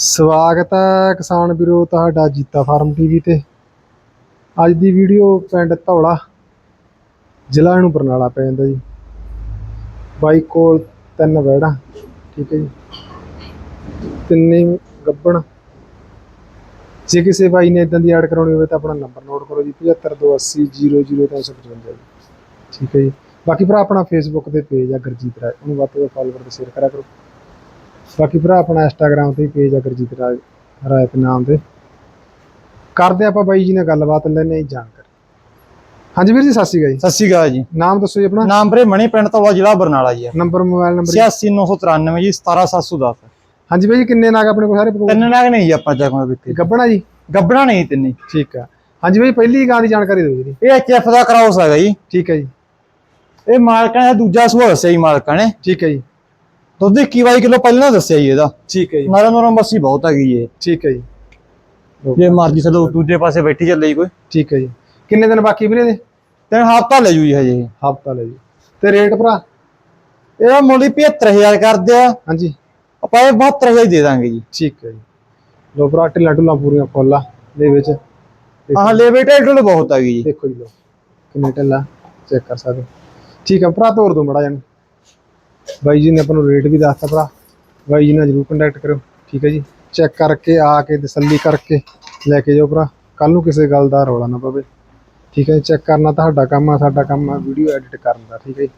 ਸਵਾਗਤ ਹੈ ਕਿਸਾਨ ਵੀਰੋ, ਤੁਹਾਡਾ ਜੀਤਾ ਫਾਰਮ ਟੀਵੀ ਤੇ। ਅੱਜ ਦੀ ਵੀਡੀਓ ਪਿੰਡ ਧੌਲਾ, ਜ਼ਿਲ੍ਹਾ ਨੂੰ ਬਰਨਾਲਾ ਪੈ ਜਾਂਦਾ ਜੀ। ਬਾਈ ਕੋਲ ਤਿੰਨ ਵੈੜਾਂ ਠੀਕ ਹੈ ਜੀ। ਤਿੰਨੇ ਗੱਬਣ। ਜੇ ਕਿਸੇ ਬਾਈ ਨੇ ਇਦਾਂ ਦੀ ਐਡ ਕਰਾਉਣੀ ਹੋਵੇ ਤਾਂ ਆਪਣਾ ਨੰਬਰ ਨੋਟ ਕਰੋ ਜੀ 7528000355 ਜੀ। ਠੀਕ ਹੈ ਜੀ। ਬਾਕੀ ਭਰਾ, ਆਪਣਾ ਫੇਸਬੁੱਕ ਤੇ ਪੇਜ ਆ ਗੁਰਜੀਤ ਰਾਏ, ਉਹਨੂੰ ਵੱਧ ਤੋਂ ਵੱਧ ਫਾਲੋਅਰ ਤੇ ਸ਼ੇਅਰ ਕਰਿਆ ਕਰੋ। ਬਾਕੀ ਭਰਾ ਆਪਣਾ ਇੰਸਟਾਗ੍ਰam ਤੇ ਪੇਜ ਆ ਗੁਰਜੀਤ ਰਾਏ ਦੇ ਨਾਮ ਤੇ ਕਰਦੇ ਆਪਾਂ ਬਾਈ ਜੀ ਨਾਲ ਗੱਲਬਾਤ ਲੈਣੇ ਜਾਣਕਾਰੀ। ਹਾਂਜੀ ਵੀਰ ਜੀ ਸਤਿ ਸ਼੍ਰੀ ਅਕਾਲ ਜੀ। ਸਤਿ ਸ਼੍ਰੀ ਅਕਾਲ ਜੀ। ਨਾਮ ਦੱਸੋ ਜੀ ਆਪਣਾ। ਨਾਮ ਵੀਰੇ ਮਣੀ ਪਿੰਡ ਤੋਂ ਜ਼ਿਲ੍ਹਾ ਬਰਨਾਲਾ ਜੀ ਨੰਬਰ ਮੋਬਾਈਲ ਨੰਬਰ ਜੀ। 86993 ਜੀ 17710 ਹਾਂਜੀ ਬਾਈ ਜੀ ਕਿੰਨੇ ਨਾਗ ਆਪਣੇ ਕੋਲ ਸਾਰੇ ਤਿੰਨ ਨਾਗ ਨਹੀਂ ਜੀ ਆਪਾਂ ਜਗਮਾ ਬਿੱਤੇ ਗੱਬਣਾ ਜੀ? ਗੱਬੜਾ ਨਹੀਂ ਤਿੰਨੇ। ਠੀਕ ਆ। ਹਾਂਜੀ ਬਾਈ ਪਹਿਲੀ ਗਾਂ ਦੀ ਜਾਣਕਾਰੀ ਦਿਓ ਜੀ। ਇਹ ਐਚਐਫ ਦਾ ਕਰਾਉਸ ਹੈਗਾ ਜੀ। ਠੀਕ ਹੈ ਜੀ। ਇਹ ਮਾਲਕਾਂ ਦਾ ਦੂਜਾ ਸੂਆ ਦੱਸਿਆ ਜੀ ਮਾਲਕਾਂ ਨੇ। ਠੀਕ ਹੈ ਜੀ। ਦੁੱਧ 21 ਕਿਲੋ ਪਹਿਲਾਂ ਦੱਸਿਆ ਜੀ ਇਹਦਾ। ਠੀਕ ਹੈ ਜੀ। ਨਰਮ ਨਰਮ ਬੱਸੀ ਬਹੁਤ ਹੈਗੀ ਇਹ। ਠੀਕ ਹੈ ਜੀ। ਜੇ ਮਰਜ਼ੀ ਚਲੋ ਦੂਜੇ ਪਾਸੇ ਬੈਠੀ ਚੱਲੇ ਜੀ ਕੋਈ। ਠੀਕ ਹੈ ਜੀ। ਕਿੰਨੇ ਦਿਨ ਬਾਕੀ ਵੀਰੇ ਦੇ ਤੇ ਹਫਤਾ ਲੈ ਜੂ ਜੀ ਹਜੇ। ਹਫਤਾ ਲੈ ਜੀ। ਤੇ ਰੇਟ ਭਰਾ? ਇਹਦਾ ਮੁੱਲ ਹੀ 75000 ਕਰਦੇ ਆ। ਹਾਂਜੀ। ਆਪਾਂ ਇਹ 72000 ਹੀ ਦੇ ਦਾਂਗੇ ਜੀ। ਠੀਕ ਹੈ ਜੀ। ਲੋ ਭਰਾ ਢਿੱਲਾ ਢੁੱਲਾ ਪੂਰੀਆਂ ਫੁੱਲਾ ਦੇ ਵਿੱਚ। ਆਹ ਲੈ ਬੇਟੇ ਢੋਲ ਬਹੁਤ ਹੈਗੀ ਜੀ। ਦੇਖੋ ਜੀ ਲੋ ਕਿੰਨੇ ਢਿੱਲਾ। ਚੈੱਕ ਕਰ ਸਕਦੇ। ਠੀਕ ਹੈ ਭਰਾ ਤੋਰ ਦੋ ਮੜਾ ਜਾਨ ਬਾਈ ਜੀ ਨੇ ਆਪਾਂ ਨੂੰ ਰੇਟ ਵੀ ਦੱਸਤਾ ਭਰਾ। ਬਾਈ ਜੀ ਨਾਲ ਜਰੂਰ ਕੰਟੈਕਟ ਕਰਿਓ। ਠੀਕ ਹੈ ਜੀ। ਚੈੱਕ ਕਰਕੇ ਆ ਕੇ ਤਸੱਲੀ ਕਰਕੇ ਲੈ ਕੇ ਜਾਓ ਭਰਾ। ਕੱਲ ਨੂੰ ਕਿਸੇ ਗੱਲ ਦਾ ਰੌਲਾ ਨਾ ਪਵੇ। ਠੀਕ ਹੈ ਚੈੱਕ ਕਰਨਾ ਤੁਹਾਡਾ ਕੰਮ ਆ ਸਾਡਾ ਕੰਮ ਆ। ਵੀਡੀਓ ਐਡਿਟ ਕਰਨ ਦਾ। ਠੀਕ ਹੈ ਜੀ।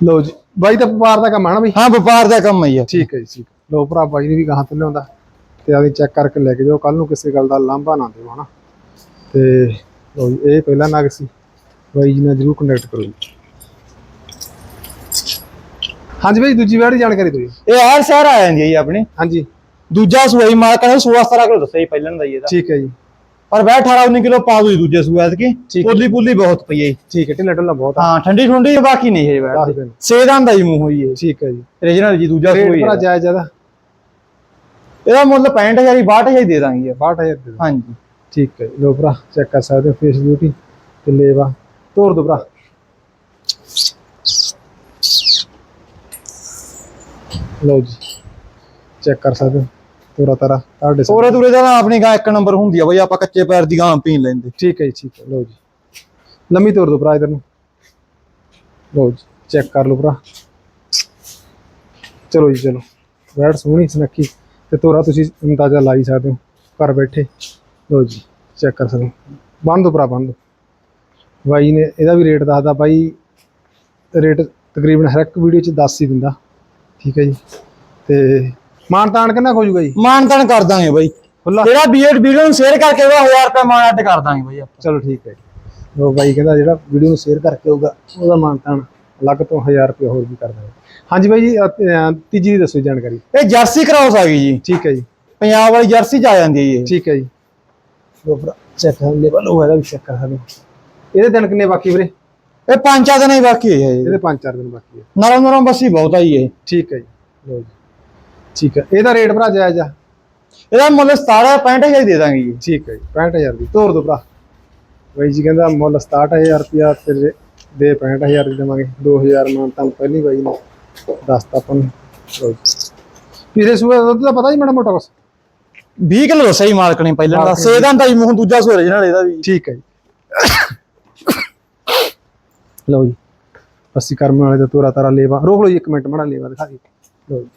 ਲੋ ਜੀ। ਬਾਈ ਤਾਂ ਵਪਾਰ ਦਾ ਕੰਮ ਆ ਨਾ ਬਈ? ਹਾਂ ਵਪਾਰ ਦਾ ਕੰਮ ਹੈ ਜੀ। ਠੀਕ ਹੈ ਜੀ ਠੀਕ ਲੋ ਭਰਾ ਬਾਈ ਨੇ ਵੀ ਗਾਹਾਂ ਤੋਂ ਲਿਆਉਂਦਾ। ਤੇ ਆਦੀ ਚੈੱਕ ਕਰਕੇ ਲੈ ਕੇ ਜਾਓ। ਕੱਲ ਨੂੰ ਕਿਸੇ ਗੱਲ ਦਾ ਲਾਂਭਾ ਨਾ ਦਿਓ ਹਨਾ। ਤੇ ਲੋ ਜੀ ਇਹ ਪਹਿਲਾ ਨਗ ਸੀ। ਬਾਈ ਜੀ ਨਾਲ ਜਰੂਰ ਕੰਟੈਕਟ ਕਰੋ ਜੀ। ਹਾਂਜੀ ਬਾਈ ਦੂਜੀ ਵਾਰ ਦੀ ਜਾਣਕਾਰੀ ਦਿਓ ਜੀ। ਇਹ ਹਰ ਸ਼ਹਿਰ ਆ ਜਾਂਦੀ ਹੈ ਜੀ ਆਪਣੀ। ਹਾਂਜੀ। ਦੂਜਾ ਹੀ ਮਾਲਕਾਂ ਨੇ 16 17 ਕਿਲੋ ਦੱਸਿਆ ਜੀ ਪਹਿਲਾਂ ਦਾ ਜੀ ਇਹਦਾ। ਠੀਕ ਹੈ ਜੀ। ਪਰ ਵੈ 18 19 ਕਿਲੋ ਪਾ ਦੋ ਜੀ ਦੂਜੇ ਸੂਆ ਐਤਕੀ। ਠੀਕ ਹੈ। ਪੁੱਲੀ ਪੁੱਲੀ ਬਹੁਤ ਪਈ ਹੈ ਜੀ। ਠੀਕ ਹੈ ਢਿੱਲਾ ਢਿੱਲਾ ਬਹੁਤ ਆ। ਹਾਂ ਠੰਡੀ ਠੰਡੀ ਬਾਕੀ ਨਹੀਂ ਹੈ ਦੱਸ ਵੈ ਸੇਦਾਂ ਦਾ ਹੀ ਮੂੰਹ ਹੋਈ ਹੈ। ਠੀਕ ਹੈ ਜੀ। ਰੀਜਨਲ ਜੀ ਦੂਜਾ ਰੇਟ ਸੂਆ ਹੀ ਭਰਾ ਜਾਇਜ਼ ਜ਼ਿਆਦਾ ਇਹਦਾ ਮੁੱਲ 65000 ਹੀ 62000 ਹੀ ਦੇ ਦਾਂਗੇ ਜੀ। 62000 ਦੇ ਦਿਓ। ਹਾਂਜੀ। ਠੀਕ ਹੈ ਜੀ। ਲੋ ਭਰਾ ਚੈੱਕ ਕਰ ਸਕਦੇ ਹੋ ਫੇਸ ਬਿਊਟੀ ਤੇ ਲੇਵਾ। ਤੋਰ ਦੋ ਭਰਾ। ਲਓ ਜੀ। ਚੈੱਕ ਕਰ ਸਕਦੇ ਹੋ। ਤੋਰਾ ਤਾਰਾ ਤੁਹਾਡੇ ਸਾਹਮਣੇ। ਤੋਰੇ ਤੂਰੇ ਦਾ ਨਾ ਆਪਣੀ ਗਾਂ ਇੱਕ ਨੰਬਰ ਹੁੰਦੀ ਆ ਬਈ ਆਪਾਂ ਕੱਚੇ ਪੈਰ ਦੀ ਗਾਂ ਪੀਣ ਲੈਂਦੇ। ਠੀਕ ਹੈ ਜੀ ਠੀਕ ਹੈ। ਲਓ ਜੀ। ਲੰਮੀ ਤੋਰ ਦੋ ਭਰਾ ਇਧਰ ਨੂੰ। ਲਓ ਜੀ ਚੈੱਕ ਕਰ ਲਓ ਭਰਾ। ਚਲੋ ਜੀ ਚਲੋ। ਵੈਟ ਸੋਹਣੀ ਸੁਨੱਖੀ। ਤੇ ਤੋਰਾ ਤੁਸੀਂ ਅੰਦਾਜ਼ਾ ਲਾਈ ਸਕਦੇ ਹੋ ਘਰ ਬੈਠੇ। ਲਓ ਜੀ ਚੈੱਕ ਕਰ ਸਕਦੇ ਹੋ। ਬੰਨ ਦੋ ਭਰਾ ਬੰਨ ਦੋ। ਬਾਈ ਨੇ ਇਹਦਾ ਵੀ ਰੇਟ ਦੱਸਦਾ। ਬਾਈ ਰੇਟ ਤਕਰੀਬਨ ਹਰ ਇੱਕ ਵੀਡੀਓ 'ਚ ਦੱਸ ਹੀ ਦਿੰਦਾ। ਠੀਕ ਹੈ ਜੀ। ਤੇ ਮਾਨ ਤਾਨ ਕਿੰਨਾ ਹੋ ਜਾਊਗਾ ਜੀ। ਮਾਨ ਤਾਨ ਕਰ ਦਾਂਗੇ ਬਈ। ਖੁੱਲਾ ਜਿਹੜਾ ਬੀਐਡ ਵੀਡੀਓ ਨੂੰ ਸ਼ੇਅਰ ਕਰਕੇ ਉਹਦਾ 1000 ਰੁਪਏ ਮਾਨ ਅੱਡ ਕਰ ਦਾਂਗੇ ਬਈ ਆਪਾਂ। ਚਲੋ ਠੀਕ ਹੈ ਜੀ। ਉਹ ਬਾਈ ਕਹਿੰਦਾ ਜਿਹੜਾ ਵੀਡੀਓ ਨੂੰ ਸ਼ੇਅਰ ਕਰਕੇ ਆਊਗਾ ਉਹਦਾ ਮਾਨਤਾਨ ਅਲੱਗ ਤੋਂ 1000 ਰੁਪਏ ਹੋਰ ਵੀ ਕਰ ਦਾਂਗੇ। ਹਾਂਜੀ ਬਾਈ ਜੀ ਅ, ਅ, ਤੀਜੀ ਦੀ ਦੱਸੋ ਜਾਣਕਾਰੀ। ਇਹ ਜਰਸੀ ਕਰਾਉਸ ਆ ਗਈ ਜੀ। ਠੀਕ ਹੈ ਜੀ। ਪੰਜਾਬ ਵਾਲੀ ਜਰਸੀ ਚ ਆ ਜਾਂਦੀ ਹੈ ਜੀ ਇਹ। ਠੀਕ ਹੈ ਜੀ। ਚੈੱਕ ਕਰ ਲੈਵਲ ਉਹ ਇਹਦਾ ਵੀ ਚੈੱਕ ਕਰ ਸਕਦੇ ਹੋ। ਇਹਦੇ ਦਿਨ ਕਿੰਨੇ ਬਾਕੀ ਵੀਰੇ? ਇਹ ਪੰਜ ਚਾਰ ਦਿਨ ਹੀ ਬਾਕੀ ਹੈ ਜੀ। ਇਹਦੇ 5-4 ਦਿਨ ਬਾਕੀ ਹੈ ਨਰਮ ਨਰਮ ਬੱਸੀ ਬਹੁਤ ਆਈ ਇਹ। ਠੀਕ ਹੈ ਜੀ। ਲੋ ਜੀ। ਠੀਕ ਹੈ ਇਹਦਾ ਰੇਟ ਭਰਾ ਜਾਇਜ਼ ਆ? ਇਹਦਾ ਮੁੱਲ 17 65000 ਦੇ ਦਾਂਗੇ ਜੀ। ਠੀਕ ਹੈ ਜੀ। 65000 ਦੀ। ਤੋਰ ਦੋ ਭਰਾ। ਬਾਈ ਜੀ ਕਹਿੰਦਾ ਮੁੱਲ 67000 ਰੁਪਿਆ ਤੇ ਦੇ 65000 ਦੀ ਦੇਵਾਂਗੇ। 2000 ਮਾਨ ਤਾਂ ਪਹਿਲੀ ਬਾਈ ਨੇ ਦੱਸਤਾ ਆਪਾਂ ਨੂੰ। ਲਓ। ਪਿਛਲੇ ਸੂਏ ਦਾ ਦੁੱਧ ਦਾ ਪਤਾ ਜੀ ਮਾੜਾ ਮੋਟਾ ਬਸ 20 ਕਿਲੋ ਜੀ ਮਾਲਕ ਨੇ ਪਹਿਲਾਂ। ਦਾ। ਸੇਦਾਂ ਦਾ ਹੀ ਮੂੰਹ ਦੂਜਾ ਸੋ original ਇਹਦਾ ਵੀ। ਠੀਕ ਹੈ ਜੀ। ਲਓ ਜੀ। ਅਸੀਂ ਕਰਮ ਵਾਲੇ ਦਾ ਤੋਰਾ ਤਾਰਾ ਲੇਵਾ। ਰੋਕ ਲਓ ਜੀ ਇੱਕ ਮਿੰਟ ਮਾੜਾ ਲੇਵਾ ਦਿਖਾ ਦੀ ਲਓ ਜੀ।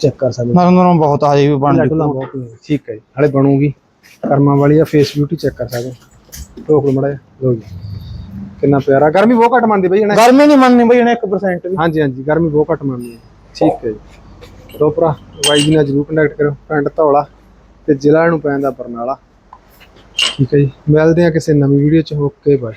ਚੈੱਕ ਕਰ ਸਕਦੇ ਨਰਮ ਨਰਮ ਬਹੁਤ ਆ ਜੀ ਵੀ ਬਣ ਜੂ। ਠੀਕ ਹੈ ਜੀ ਹਲੇ ਬਣੂਗੀ। ਕਰਮਾਂ ਵਾਲੀ ਆ ਫੇਸ ਬਿਊਟੀ ਚੈੱਕ ਕਰ ਸਕਦੇ ਹੋ। ਰੋਕ ਲਓ ਮਾੜਾ ਲਓ ਜੀ। ਕਿੰਨਾ ਪਿਆਰਾ। ਗਰਮੀ ਬਹੁਤ ਘੱਟ ਮੰਨਦੀ ਬਈ ਇਹਨੇ। ਗਰਮੀ ਨਹੀਂ ਮੰਨਣੀ ਬਈ ਇਹਨੇ 1% ਵੀ। ਹਾਂਜੀ ਹਾਂਜੀ ਗਰਮੀ ਬਹੁਤ ਘੱਟ ਮੰਨਦੀ ਹੈ ਠੀਕ ਹੈ ਜੀ। ਲੋ ਭਰਾ ਬਾਈ ਜੀ ਨਾਲ ਜਰੂਰ ਕੰਟੈਕਟ ਕਰੋ। ਪਿੰਡ ਧੌਲਾ ਤੇ ਜ਼ਿਲ੍ਹਾ ਨੂੰ ਪੈਂਦਾ ਬਰਨਾਲਾ। ਠੀਕ ਹੈ ਜੀ। ਮਿਲਦੇ ਆ ਕਿਸੇ ਨਵੀਂ ਵੀਡੀਓ ਚ। Okay bye